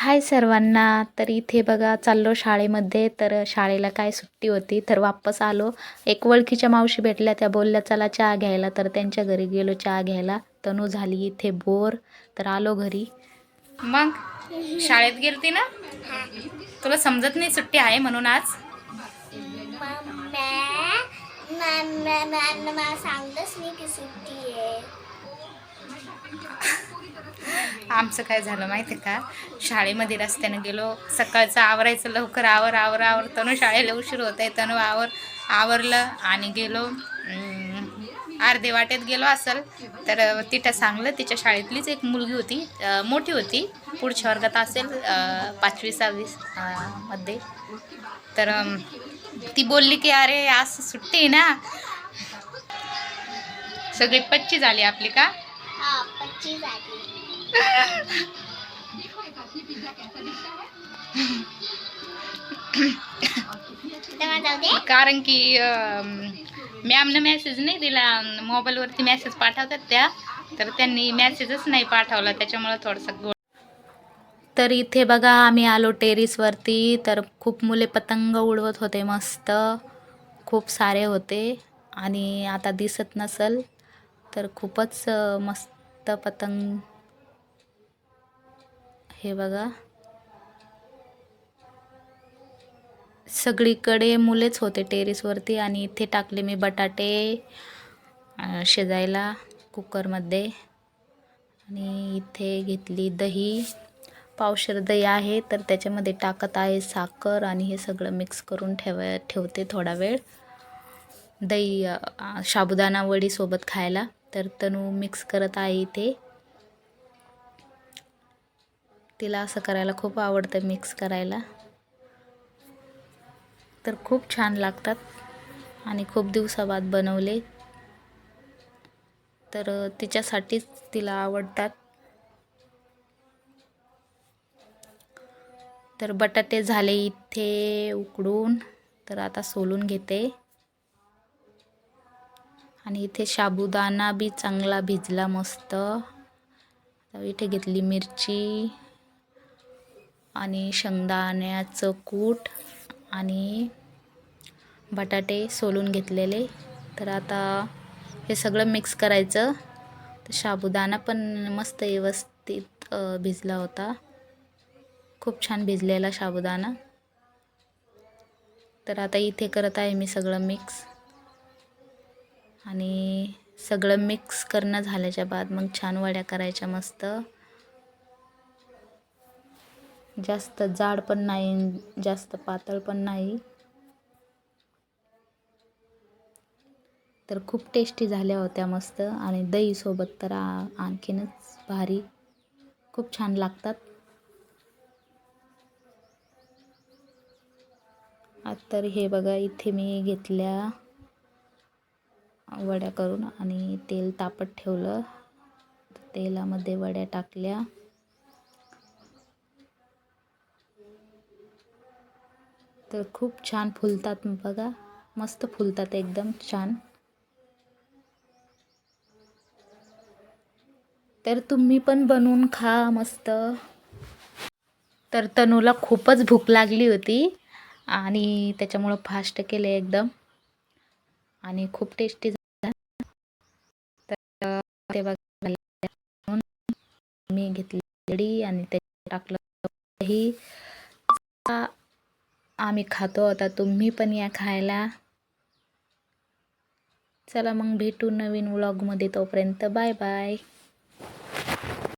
हाय सर्वांना. तर इथे बघा चाललो शाळेमध्ये. तर शाळेला काय सुट्टी होती? तर वापस आलो. एक ओळखीच्या मावशी भेटल्या. त्या बोलल्या चला चहा घ्यायला. तर त्यांच्या घरी गेलो चहा घ्यायला. तनू झाली इथे बोर. तर आलो घरी. मग? शाळेत गेलती ना? तुला समजत नाही सुट्टी आहे म्हणून आज? मला सांगतच नाही की सुट्टी आहे. आमचं काय झालं माहिती आहे का? शाळेमध्ये रस्त्याने गेलो. सकाळचं आवरायचं लवकर आवर आवर आवर. तनु शाळेला उशीर होत आहे. तनु आवर आवरलं आणि गेलो. अर्धे वाटेत गेलो असेल. तर तिथं सांगलं तिच्या शाळेतलीच एक मुलगी होती. मोठी होती. पुढच्या वर्गात असेल पाचवी सहावी मध्ये. तर ती बोलली की अरे आज सुट्टी आहे ना. सगळी पच्ची झाली आपली का? पच्ची झाली तेव्हा जाऊ दे। कारण की मॅमनं मेसेज नाही दिला. मोबाईलवरती मेसेज पाठवतात त्या. तर त्यांनी मेसेजच नाही पाठवला. त्याच्यामुळं थोडंसं गोड. तर इथे बघा आम्ही आलो टेरिसवरती तर खूप मुले पतंग उडवत होते मस्त. खूप सारे होते. आणि आता दिसत नसल तर खूपच अं, मस्त पतंग. हे बघा. सगळीकडे मुलेच होते टेरेसवरती आणि इथे टाकले मी बटाटे शिजायला कुकरमध्ये. आणि इथे घेतली दही. पावशर दही आहे तर त्याच्यामध्ये टाकत आहे साखर आणि हे सगळं मिक्स करून ठेव ठेवते थोडा वेळ. दही साबुदाणा वडीसोबत खायला. तर तनू मिक्स करत आहे इथे. तिला असं करायला खूप आवडतं मिक्स करायला. तर खूप छान लागतात आणि खूप दिवसाबाद बनवले. तर तिच्यासाठीच तिला आवडतात. तर बटाटे झाले इथे उकडून. तर आता सोलून घेते. आणि इथे साबुदाणा बी चांगला भिजला मस्त. इथे घेतली मिरची आणि शेंगदाण्याचं कूट आणि बटाटे सोलून घेतलेले. तर आता हे सगळं मिक्स करायचं. तर साबुदाणा पण मस्त व्यवस्थित भिजला होता. खूप छान भिजलेला साबुदाणा तर आता इथे करत आहे मी सगळं मिक्स. आणि सगळं मिक्स करणं झाल्याच्या बाद मग छान वड्या करायच्या मस्त. जास्त जाड पण नाही जास्त पातळ पण नाही. तर खूप टेस्टी झाल्या होत्या मस्त. आणि दहीसोबत तर आणखीनच भारी. खूप छान लागतात. तर हे बघा इथे मी घेतल्या वड्या करून आणि तेल तापत ठेवलं. तेलामध्ये वड्या टाकल्या. तर खूप छान फुलतात बघा. मस्त फुलतात एकदम छान. तर तुम्ही पण बनवून खा मस्त. तर तनूला खूपच भूक लागली होती आणि त्याच्यामुळं फास्ट केले एकदम. आणि खूप टेस्टी झाला ते बघा मी घेतली आणि ते टाकलं. दही आम्ही खातो. आता तुम्ही पण या खायला. चला मग भेटू नवीन व्लॉगमध्ये तोपर्यंत. Bye bye